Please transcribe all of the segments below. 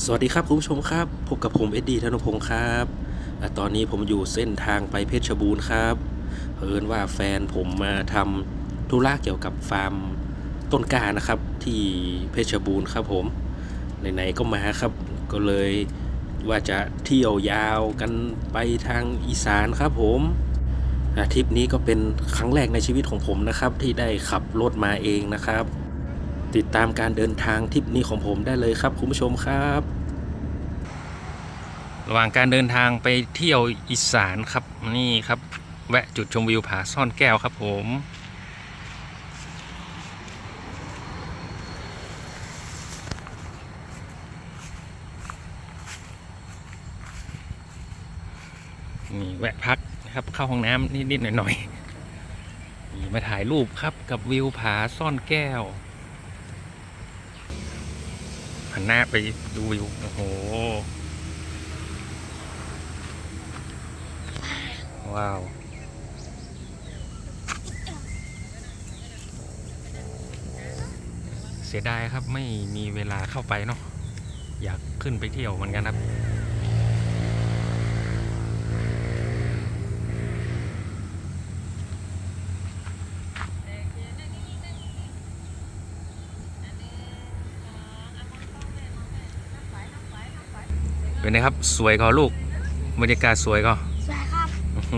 สวัสดีครับคุณผู้ชมครับ พบกับผมเอ็ดดี้ธนพงศ์ครับอตอนนี้ผมอยู่เส้นทางไปเพชรบูรณ์ครับเพิ่นว่าแฟนผมมาทำธุระเกี่ยวกับฟาร์มต้นกานะครับ ที่เพชรบูรณ์ครับผมไหนๆก็มาครับ ก็เลยว่าจะเที่ยวยาวกันไปทางอีสานครับผมทริปนี้ก็เป็นครั้งแรกในชีวิตของผมนะครับ ที่ได้ขับรถมาเองนะครับ ติดตามการเดินทางทริปนี้ของผมได้เลยครับคุณผู้ชมครับ ระหว่างการเดินทางไปเที่ยวอีสานครับนี่ครับ แวะจุดชมวิวผาซ่อนแก้วครับผมนี่แวะพักนะครับเข้าห้องน้ำนิดๆหน่อยๆนี่มาถ่ายรูปครับกับวิวผาซ่อนแก้ว หันหน้าไปดูวิวโอ้โห ว้าวเสียดายครับไม่มีเวลาเข้าไปเนาะอยากขึ้นไปเที่ยวเหมือนกันครับ เป็นไงครับ สวยก็ลูกบรรยากาศสวยก็สวยครับโอ้โห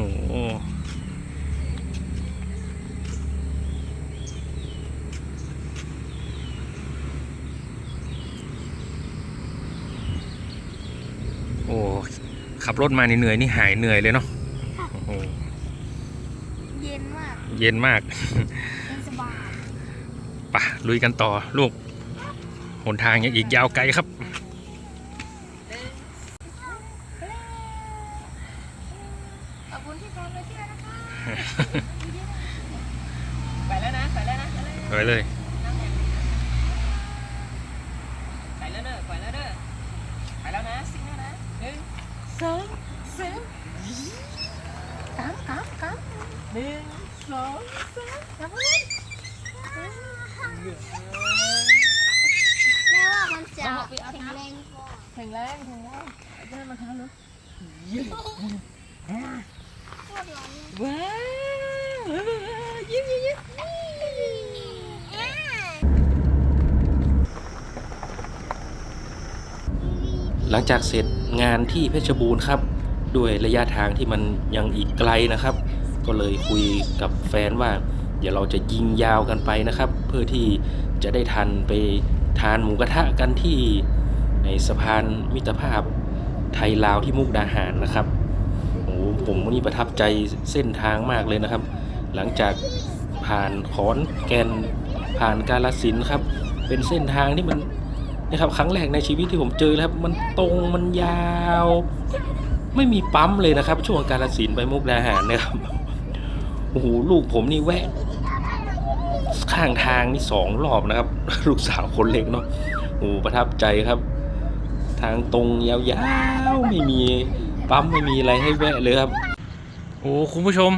โอ้ขับรถมานี่เหนื่อยนี่หายเหนื่อยเลยเนาะครับโอ้โหเย็นมากเย็นมากเย็นสบายปะลุยกันต่อลูกหนทางยังอีกยาวไกลครับ ขอบคุณที่พามาเที่ยวนะคะ ไปแล้วนะไปแล้วนะไปแล้วไปเลยไปแล้วเนอะไปแล้วเนอะไปแล้วนะสิงแล้วนะหนึ่งสองสามกามกามกามหนึ่งสองสามกามเลยแม่ว่ามันจะแข็งแรงกว่าแข็งแรงแข็งแรงเอาจะให้มาทานเลยโคตรร้อนเลย ว้าวยิ้มยิ้มยิ้มหลังจากเสร็จงานที่เพชรบูรณ์ครับ ด้วยระยะทางที่มันยังอีกไกลนะครับ ก็เลยคุยกับแฟนว่า เดี๋ยวเราจะยิงยาวกันไปนะครับ เพื่อที่จะได้ทันไปทานหมูกระทะกันที่ในสะพานมิตรภาพไทยลาวที่มุกดาหารนะครับ อ้โหผมนี่ประทับใจเส้นทางมากเลยนะครับ หลังจากผ่านขอนแก่นผ่านกาลสินครับ เป็นเส้นทางที่มันนะครับครั้งแรกในชีวิตที่ผมเจอแล้วครับมันตรงมันยาว ไม่มีปั๊มเลยนะครับ ช่วงการสินไปมุกดาหารนะครับโอ้โหลูกผมนี่แวะ ข้างทางนี่สองรอบนะครับ ลูกสาวคนเล็กเนาะโอ้ประทับใจครับ ทางตรงยาวๆไม่มี ปั๊มไม่มีอะไรให้แวะเลยครับ โอ้คุณผู้ชม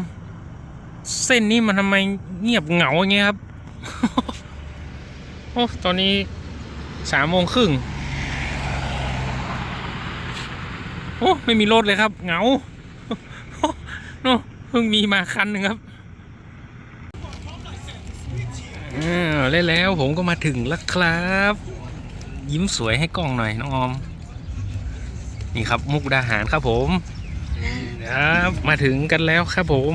เส้นนี้มันทำไมเงียบเหงาอย่างเงี้ยครับโอ้ตอนนี้สามโมงครึ่งโอ้ไม่มีรถเลยครับ เหงาโน่เพิ่งมีมาคันหนึ่งครับอ่าเล่นแล้วผมก็มาถึงแล้วครับ ยิ้มสวยให้กล้องหน่อยน้องออม นี่ครับมุกดาหารครับผมครับมาถึงกันแล้วครับผม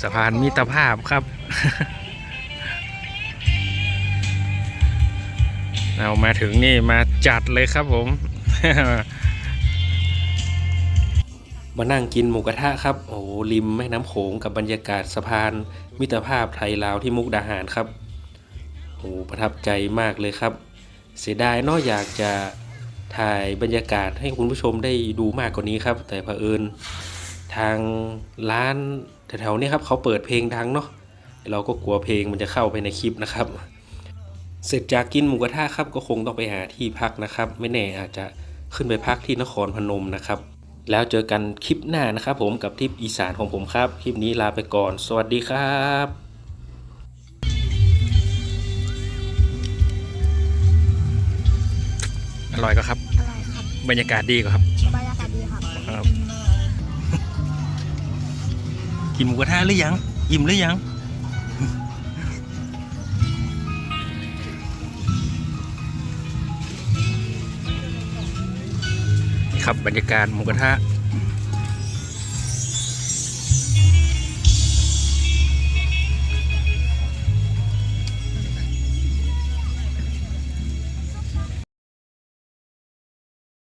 สะพานมิตรภาพครับ เรามาถึงนี่มาจัดเลยครับผม มานั่งกินหมูกระทะครับ โอ้ริมแม่น้ำโขงกับบรรยากาศสะพานมิตรภาพไทยลาวที่มุกดาหารครับโอ้ประทับใจมากเลยครับ เสียดายนอกอยากจะ ถ่ายบรรยากาศให้คุณผู้ชมได้ดูมากกว่านี้ครับ แต่เผอิญทางร้านแถวๆนี้ครับเขาเปิดเพลงดังเนาะเราก็กลัวเพลงมันจะเข้าไปในคลิปนะครับ เสร็จจากกินหมูกระทะครับก็คงต้องไปหาที่พักนะครับ ไม่แน่อาจจะขึ้นไปพักที่นครพนมนะครับ แล้วเจอกันคลิปหน้านะครับผมกับทริปอีสานของผมครับ คลิปนี้ลาไปก่อน สวัสดีครับ อร่อยก็ครับ อร่อยบรรยากาศดีกว่าครับ บรรยากาศดีครับครับ กินหมูกระทะหรือยัง อิ่มหรือยัง ครับบรรยากาศหมูกระทะ